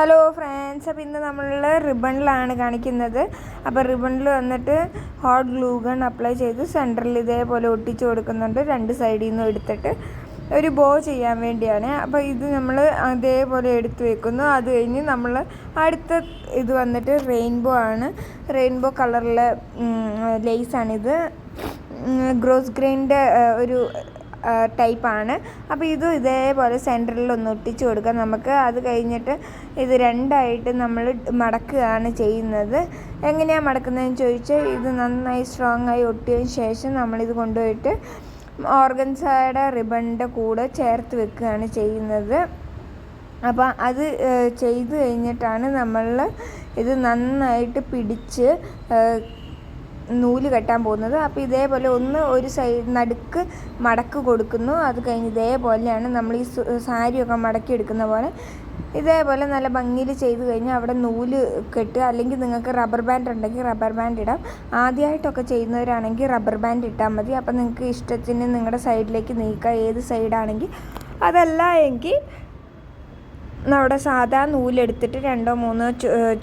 Hello friends അപ്പോൾ ഇന്ന് നമ്മൾ റിബണിലാണ് കാണിക്കുന്നത്. അപ്പോൾ റിബണിൽ വന്നിട്ട് ഹോട്ട് ഗ്ലൂ ഗൺ അപ്ലൈ ചെയ്ത് സെന്ററിൽ ഇതേപോലെ ഒട്ടിച്ച് കൊടുക്കുന്നുണ്ട്. രണ്ട് സൈഡിൽ നിന്നും എടുത്തിട്ട് ഒരു ബോ ചെയ്യാൻ വേണ്ടിയാണ്. അപ്പോൾ ഇത് നമ്മൾ അതേപോലെ എടുത്തു വെക്കുന്നു. അത് കഴിഞ്ഞ് നമ്മൾ അടുത്ത ഇത് വന്നിട്ട് റെയിൻബോ ആണ്. റെയിൻബോ കളറിലെ ലേസാണിത് ഗ്രോസ് ഗ്രെയിന്റെ ഒരു ടൈപ്പാണ്. അപ്പോൾ ഇതും ഇതേപോലെ സെന്ററിൽ ഒന്ന് ഒട്ടിച്ച് കൊടുക്കുക നമുക്ക് അത് കഴിഞ്ഞിട്ട് ഇത് രണ്ടായിട്ട് നമ്മൾ മടക്കുകയാണ് ചെയ്യുന്നത്. എങ്ങനെയാണ് മടക്കുന്നതെന്ന് ചോദിച്ചാൽ ഇത് നന്നായി സ്ട്രോങ് ആയി ഒട്ടിയതിന് ശേഷം നമ്മളിത് കൊണ്ടുപോയിട്ട് ഓർഗൻസയുടെ റിബണിന്റെ കൂടെ ചേർത്ത് വെക്കുകയാണ് ചെയ്യുന്നത്. അപ്പോൾ അത് ചെയ്തു കഴിഞ്ഞിട്ടാണ് നമ്മൾ ഇത് നന്നായിട്ട് പിടിച്ച് നൂൽ കെട്ടാൻ പോകുന്നത്. അപ്പോൾ ഇതേപോലെ ഒന്ന് ഒരു സൈഡ് നടുക്ക് മടക്ക് കൊടുക്കുന്നു. അത് കഴിഞ്ഞ് ഇതേപോലെയാണ് നമ്മൾ ഈ സാരിയൊക്കെ മടക്കി എടുക്കുന്ന പോലെ. ഇതേപോലെ നല്ല ഭംഗിയിൽ ചെയ്ത് കഴിഞ്ഞാൽ അവിടെ നൂൽ കെട്ടുക. അല്ലെങ്കിൽ നിങ്ങൾക്ക് റബ്ബർ ബാൻഡ് ഉണ്ടെങ്കിൽ റബ്ബർ ബാൻഡ് ഇടാം. ആദ്യമായിട്ടൊക്കെ ചെയ്യുന്നവരാണെങ്കിൽ റബ്ബർ ബാൻഡ് ഇട്ടാൽ മതി. അപ്പോൾ നിങ്ങൾക്ക് ഇഷ്ടത്തിന് നിങ്ങളുടെ സൈഡിലേക്ക് നീക്കാം ഏത് സൈഡാണെങ്കിൽ അതല്ല എങ്കിൽ നമ്മുടെ സാധാ നൂലെടുത്തിട്ട് രണ്ടോ മൂന്നോ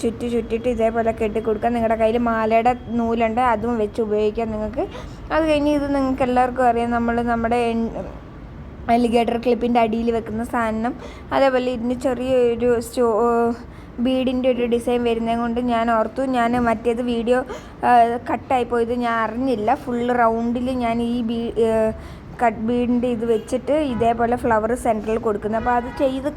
ചുറ്റി ചുറ്റിയിട്ട് ഇതേപോലെ കെട്ടി കൊടുക്കുക നിങ്ങളുടെ കയ്യിൽ മാലയുടെ നൂലുണ്ട് അതും വെച്ച് ഉപയോഗിക്കാം നിങ്ങൾക്ക്. അത് കഴിഞ്ഞ് ഇത് നിങ്ങൾക്ക് എല്ലാവർക്കും അറിയാം. നമ്മൾ നമ്മുടെ അലിഗേറ്റർ ക്ലിപ്പിന്റെ അടിയിൽ വെക്കുന്ന സാധനം. അതേപോലെ ഇതിന് ചെറിയൊരു സ്റ്റോ ബീഡിന്റെ ഒരു ഡിസൈൻ വരുന്നത് കൊണ്ട് ഞാൻ ഓർത്തു. ഞാൻ മറ്റേത് വീഡിയോ കട്ടായി പോയത് ഞാൻ അറിഞ്ഞില്ല. ഫുൾ റൗണ്ടിൽ ഞാൻ ഈ ബീ കട്ട് ബീഡിന്റെ ഇത് വെച്ചിട്ട് ഇതേപോലെ ഫ്ലവർ സെന്ററിൽ കൊടുക്കുന്നത് അപ്പോൾ അത് ചെയ്ത്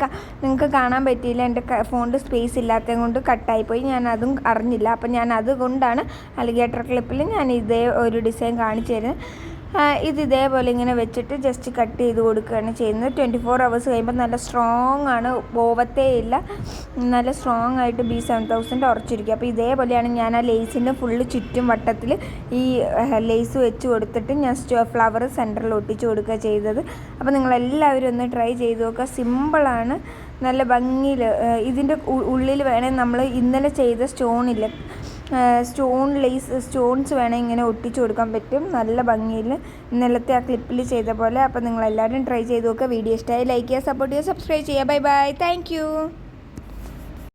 നിങ്ങൾക്ക് കാണാൻ പറ്റിയില്ല. എന്റെ ഫോണിൽ സ്പേസ് ഇല്ലാത്തത് കൊണ്ട് കട്ടായിപ്പോയി ഞാൻ അതും അറിഞ്ഞില്ല. അപ്പോൾ ഞാൻ അതുകൊണ്ടാണ് അലിഗേറ്റർ ക്ലിപ്പിൽ ഞാൻ ഇതേ ഒരു ഡിസൈൻ കാണിച്ചു തരുന്നത്. ഇത് ഇതേപോലെ ഇങ്ങനെ വെച്ചിട്ട് ജസ്റ്റ് കട്ട് ചെയ്ത് കൊടുക്കുകയാണ് ചെയ്യുന്നത്. ട്വന്റി ഫോർ അവേഴ്സ് കഴിയുമ്പോൾ നല്ല സ്ട്രോങ് ആണ്. പോവത്തേ ഇല്ല. നല്ല സ്ട്രോങ് ആയിട്ട് ബി സെവൻ തൗസൻഡ് ഉറച്ചിരിക്കും. അപ്പോൾ ഇതേപോലെയാണ് ഞാൻ ആ ലേസിന്റെ ഫുള്ള് ചുറ്റും വട്ടത്തിൽ ഈ ലേസ് വെച്ച് കൊടുത്തിട്ട് ഞാൻ ഫ്ലവർ സെന്ററിൽ ഒട്ടിച്ച് കൊടുക്കുക ചെയ്തത്. അപ്പോൾ നിങ്ങളെല്ലാവരും ഒന്ന് ട്രൈ ചെയ്ത് നോക്കുക. സിമ്പിളാണ് നല്ല ഭംഗിയിൽ ഇതിന്റെ ഉള്ളിൽ വേണേൽ നമ്മൾ ഇന്നലെ ചെയ്ത സ്റ്റോണില്ല സ്റ്റോൺ ലേസ് സ്റ്റോൺസ് വേണേൽ ഇങ്ങനെ ഒട്ടിച്ചു കൊടുക്കാൻ പറ്റും. നല്ല ഭംഗിയിൽ ഇന്നലത്തെ ആ ക്ലിപ്പിൽ ചെയ്ത പോലെ. അപ്പോൾ നിങ്ങളെല്ലാവരും ട്രൈ ചെയ്ത് നോക്കുക വീഡിയോ ഇഷ്ടമായി ലൈക്ക് ചെയ്യുക സപ്പോർട്ട് ചെയ്യുക സബ്സ്ക്രൈബ് ചെയ്യുക. Bye bye. താങ്ക്